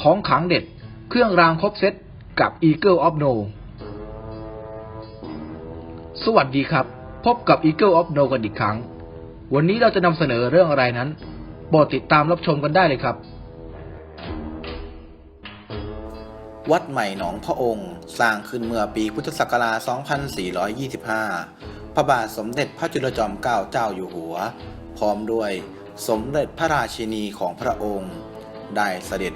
ของขังเด็ด เครื่องรางครบเซตกับ Eagle of No สวัสดีครับ พบกับ Eagle of No กันอีกครั้ง วันนี้เราจะนำเสนอเรื่องอะไรนั้นโปรดติดตามรับชมกันได้เลยครับ วัดใหม่หนองพระองค์ สร้างขึ้นเมื่อปีพุทธศักราช 2425 พระบาทสมเด็จพระจุลจอมเกล้าเจ้าอยู่หัว พร้อมด้วยสมเด็จพระราชินีของพระองค์ ได้เสด็จ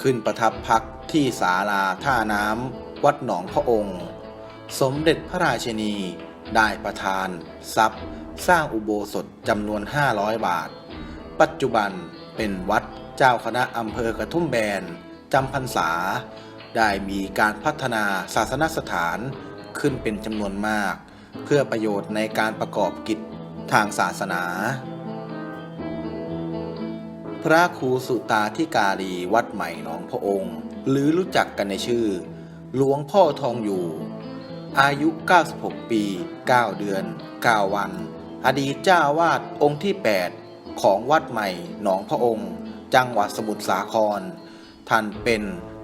ขึ้นประทับพักที่ศาลาท่าน้ำวัดหนองพระองค์ สมเด็จพระราชินีได้ประทานทรัพย์ สร้างอุโบสถจำนวน 500 บาท ปัจจุบันเป็นวัดเจ้าคณะอำเภอกระทุ่มแบนจำพรรษา ได้มีการพัฒนาศาสนสถานขึ้นเป็นจำนวนมาก เพื่อประโยชน์ในการประกอบกิจทางศาสนา พระครูสุตาธิการีวัดใหม่หนองพระองค์ หรือรู้จักกันในชื่อ หลวงพ่อทองอยู่ อายุ 96 ปี 9 เดือน 9 วัน อดีตเจ้าวาดองค์ที่ 8 ของวัดใหม่หนองพระองค์ จังหวัดสมุทรสาคร ท่านเป็น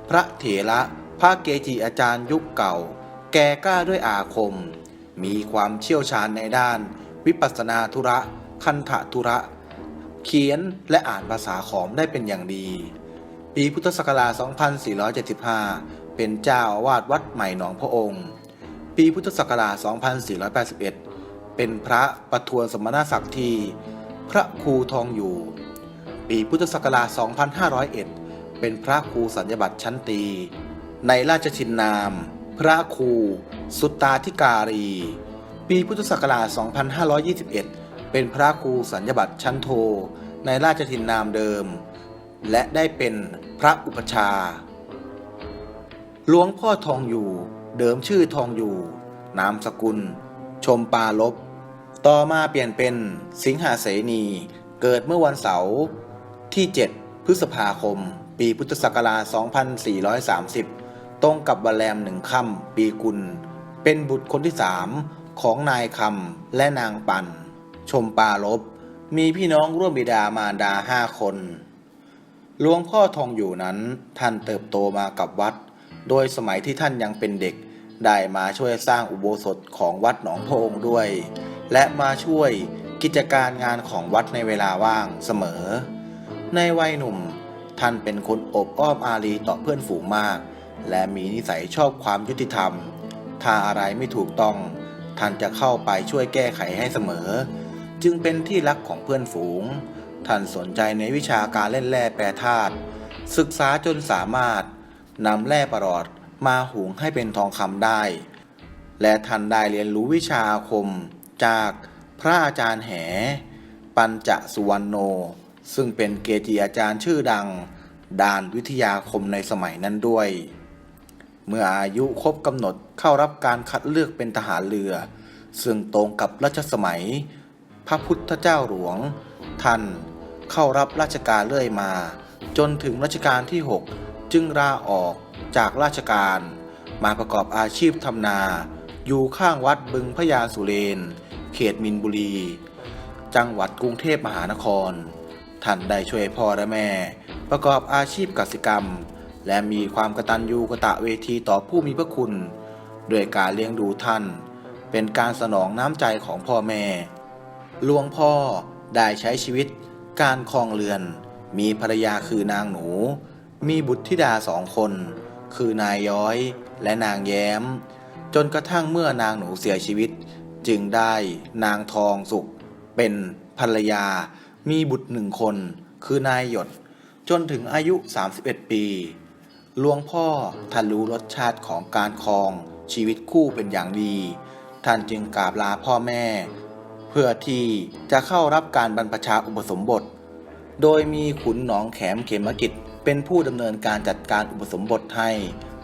พระเถระพระเกจิอาจารย์ยุคเก่า แก่กล้าด้วยอาคม มีความเชี่ยวชาญในด้าน วิปัสสนาธุระ คันธธุระ เขียนและอ่านภาษาขอมได้เป็นอย่างดี ปีพุทธศักราช 2475 เป็นเจ้าอาวาสวัดใหม่หนองพระองค์ ปีพุทธศักราช 2481 เป็นพระประทวนสมณศักดิ์ที พระครูทองอยู่ ปีพุทธศักราช 2501 เป็นพระครูสัญญบัตรชั้นตี ในราชชินนาม พระครู สุตตาธิการี ปีพุทธศักราช 2521 เป็นพระครูสัญญบัตรชั้นโท ในราชทินนามเดิม และได้เป็นพระอุปชาหลวงพ่อทองอยู่ เดิมชื่อทองอยู่ นามสกุล ชมปาลบ ต่อมาเปลี่ยนเป็นสิงหาเสนี เกิดเมื่อวันเสาร์ที่ 7 พฤษภาคม ปีพุทธศักราช 2430 ตรงกับวันแรมหนึ่งค่ำปีกุล เป็นบุตรคนที่สามของนายคำและนางปัน ชมปาลบ มีพี่น้องร่วมบิดามารดาห้าคนหลวงพ่อทองอยู่นั้นท่านเติบโตมากับวัด โดยสมัยที่ท่านยังเป็นเด็ก ได้มาช่วยสร้างอุโบสถของวัดหนองโพงด้วย และมาช่วยกิจการงานของวัดในเวลาว่างเสมอ ในวัยหนุ่ม ท่านเป็นคนอบอ้อมอารีต่อเพื่อนฝูงมาก และมีนิสัยชอบความยุติธรรม ถ้าอะไรไม่ถูกต้อง ท่านจะเข้าไปช่วยแก้ไขให้เสมอ จึงเป็นที่รักของเพื่อนฝูง ท่านสนใจในวิชาการเล่นแร่แปรธาตุศึกษาจนสามารถนำแร่ประหลอดมาหุงให้เป็นทองคำได้ และท่านได้เรียนรู้วิชาอาคมจากพระอาจารย์แห ปัญจสุวรรณโน ซึ่งเป็นเกจิอาจารย์ชื่อดังด้านวิทยาคมในสมัยนั้นด้วย เมื่ออายุครบกำหนดเข้ารับการคัดเลือกเป็นทหารเรือ ซึ่งตรงกับรัชสมัย พระพุทธเจ้าหลวง ท่านเข้ารับราชการเรื่อยมา จนถึงรัชกาลที่ 6 จึงลาออกจากราชการ มาประกอบอาชีพทำนา อยู่ข้างวัดบึงพระยาสุเรน เขตมินบุรี จังหวัดกรุงเทพมหานคร ท่านได้ช่วยพ่อและแม่ ประกอบอาชีพกสิกรรม และมีความกตัญญูกะตะเวทีต่อผู้มีพระคุณ ด้วยการเลี้ยงดูท่าน เป็นการสนองน้ำใจของพ่อแม่ หลวงพ่อได้ใช้ชีวิตการครองเรือน มีภรรยาคือนางหนู มีบุตรธิดาสองคน คือนายย้อยและนางแย้ม จนกระทั่งเมื่อนางหนูเสียชีวิต จึงได้นางทองสุข เป็นภรรยา มีบุตรหนึ่งคน คือนายหยด จนถึงอายุ 31 ปีหลวงพ่อท่านรู้รสชาติของการครองชีวิตคู่เป็นอย่างดี ท่านจึงกราบลาพ่อแม่ เพื่อที่จะเข้ารับการบรรพชาอุปสมบท โดยมีขุนหนองแขมเขมกิจ เป็นผู้ดำเนินการจัดการอุปสมบทให้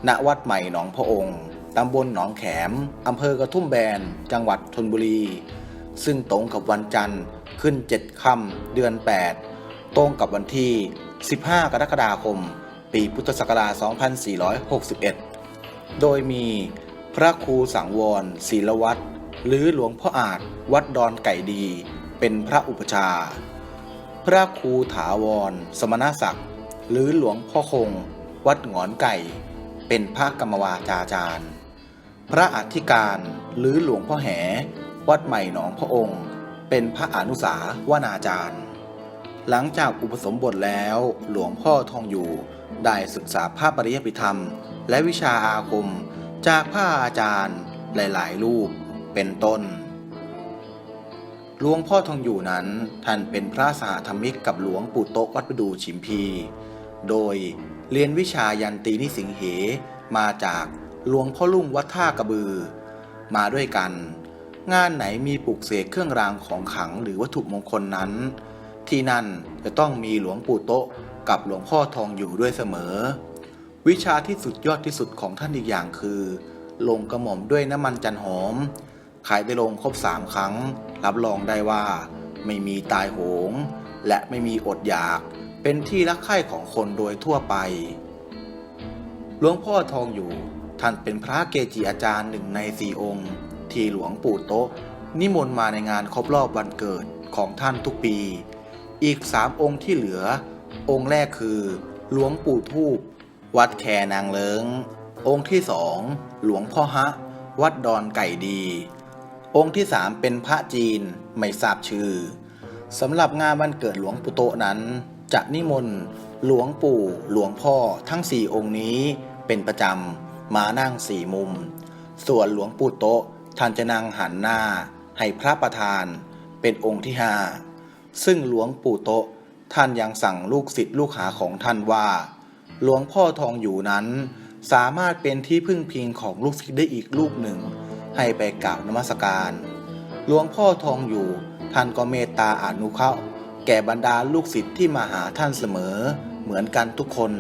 ณวัดใหม่หนองพระองค์ตำบลหนองแขมอำเภอกระทุ่มแบน จังหวัดชนบุรี ซึ่งตรงกับวันจันทร์ขึ้น7ค่ำเดือน 8 ตรงกับวันที่ 15 กรกฎาคม ปีพุทธศักราช 2461 โดยมีพระครูสังวรศีลวัตร หรือหลวงพ่ออาจวัดดอนไก่ดี เป็นพระอุปชา พระครูถาวร สมณศักดิ์ หรือหลวงพ่อคง วัดหงอนไก่ เป็นพระกรรมวาจาจารย์ พระอธิการหรือหลวงพ่อแห วัดใหม่หนองพระองค์ เป็นพระอนุสาวนาจารย์ หลังจากอุปสมบทแล้วหลวงพ่อทองอยู่ได้ศึกษาพระปริยติธรรม และวิชาอาคมจากพระอาจารย์หลาย ๆ รูป เป็นต้น หลวงพ่อทองอยู่นั้นท่านเป็นพระสหธรรมิกกับหลวงปู่โต๊ะวัดประดูฉิมพี โดยเรียนวิชายันตีนิสิงเหมาจากหลวงพ่อลุ่งวัดท่ากระบือ มาด้วยกัน งานไหนมีปลุกเสกเครื่องรางของขลังหรือวัตถุมงคลนั้น ที่นั่นจะต้องมีหลวงปู่โต๊ะกับหลวงพ่อทองอยู่ด้วยเสมอ วิชาที่สุดยอดที่สุดของท่านอีกอย่างคือ ลงกระหม่อมด้วยน้ำมันจันหอม ขายได้ลงครบสามครั้ง รับรองได้ว่า ไม่มีตายโหง และไม่มีอดอยาก เป็นที่รักใคร่ของคนโดยทั่วไป หลวงพ่อทองอยู่ท่านเป็นพระเกจิอาจารย์หนึ่งในสี่องค์ ที่หลวงปู่โต๊ะ นิมนต์มาในงานครบรอบวันเกิดของท่านทุกปี อีกสามองค์ที่เหลือ องค์แรกคือ หลวงปู่ทูบวัดแคนางเลิง องค์ที่สองหลวงพ่อฮะ วัดดอนไก่ดี องค์ที่สามเป็นพระจีนไม่ทราบชื่อสำหรับงานวันเกิดหลวงปู่โตนั้นจะนิมนต์หลวงปู่หลวงพ่อทั้งสี่องค์นี้เป็นประจำมานั่งสี่มุม ส่วนหลวงปู่โตท่านจะนั่งหันหน้า ให้พระประธานเป็นองค์ที่ห้าซึ่งหลวงปู่โตท่านยังสั่งลูกศิษย์ลูกหาของท่านว่า หลวงพ่อทองอยู่นั้น สามารถเป็นที่พึ่งพิงของลูกศิษย์ได้อีกลูกหนึ่ง ให้ไปกราบนมัสการหลวงพ่อทองอยู่ท่านก็เมตตาอนุเคราะห์แก่บรรดาลูกศิษย์ที่มาหาท่านเสมอ เหมือนกันทุกคน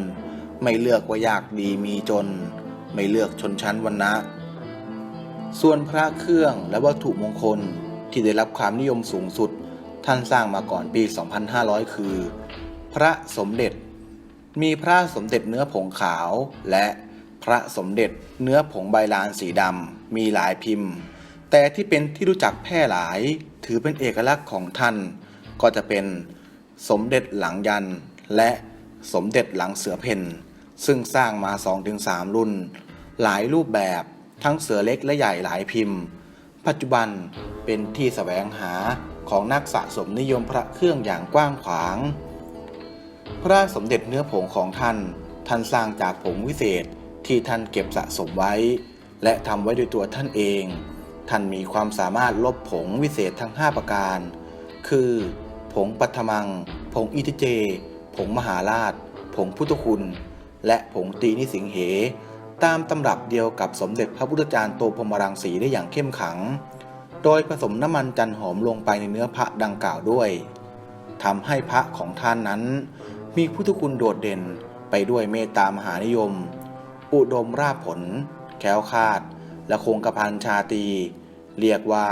ไม่เลือกว่ายากดีมีจน ไม่เลือกชนชั้นวรรณะ ส่วนพระเครื่องและวัตถุมงคลที่ได้รับความนิยมสูงสุด ท่านสร้างมาก่อนปี 2500 คือ พระสมเด็จ มีพระสมเด็จเนื้อผงขาวและ ระสมเด็จเนื้อผงใบลานสีดำมีหลายพิมพ์ แต่ที่เป็นที่รู้จักแพร่หลาย ถือเป็นเอกลักษณ์ของท่าน ก็จะเป็นสมเด็จหลังยัน และสมเด็จหลังเสือเพ่นซึ่งสร้างมา 2-3 รุ่น หลายรูปแบบทั้งเสือเล็กและใหญ่หลายพิมพ์ ปัจจุบันเป็นที่แสวงหาของนักสะสมนิยมพระเครื่องอย่างกว้างขวาง พระสมเด็จเนื้อผงของท่าน ท่านสร้างจากผงวิเศษ ที่ท่านเก็บสะสมไว้ และทำไว้ด้วยตัวท่านเอง ท่านมีความสามารถลบผงวิเศษทั้ง 5 ประการ คือ ผงปัทมัง ผงอิทิเจ ผงมหาราช ผงพุทธคุณ และผงตีนิสิงเห ตามตำรับเดียวกับสมเด็จพระพุทธจารย์โตพรหมรังสีได้อย่างเข้มขัง โดยผสมน้ำมันจันหอมลงไปในเนื้อพระดังกล่าวด้วยทำให้พระของท่านนั้น มีพุทธคุณโดดเด่นไปด้วยเมตตามหานิยม อุดมราผล แคล้วคาด และคงกระพันชาตี เรียกว่า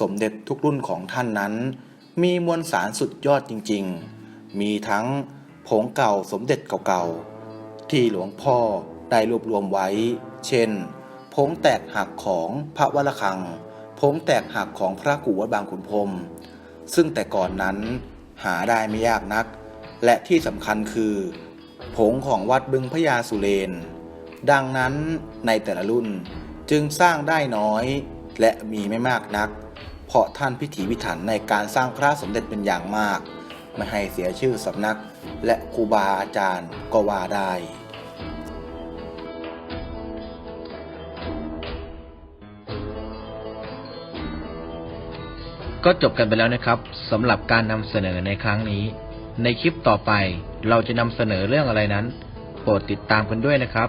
สมเด็จทุกรุ่นของท่านนั้น มีมวลสารสุดยอดจริงๆ มีทั้งผงเก่าสมเด็จเก่าๆ ที่หลวงพ่อได้รวบรวมไว้ เช่น ผงแตกหักของพระวรคัง ผงแตกหักของพระกูวัดบางขุนพรม ซึ่งแต่ก่อนนั้นหาได้ไม่ยากนัก และที่สำคัญคือ ผงของวัดบึงพญาสุเรน ดังนั้นในแต่ละรุ่นจึงสร้างได้น้อย และมีไม่มากนัก เพราะท่านพิถีพิถันในการสร้างพระสมเด็จเป็นอย่างมาก ไม่ให้เสียชื่อสำนัก และครูบาอาจารย์ก็ว่าได้ก็จบกันไปแล้วนะครับสำหรับการนำเสนอในครั้งนี้ ในคลิปต่อไปเราจะนำเสนอเรื่องอะไรนั้น โปรดติดตามกันด้วยนะครับ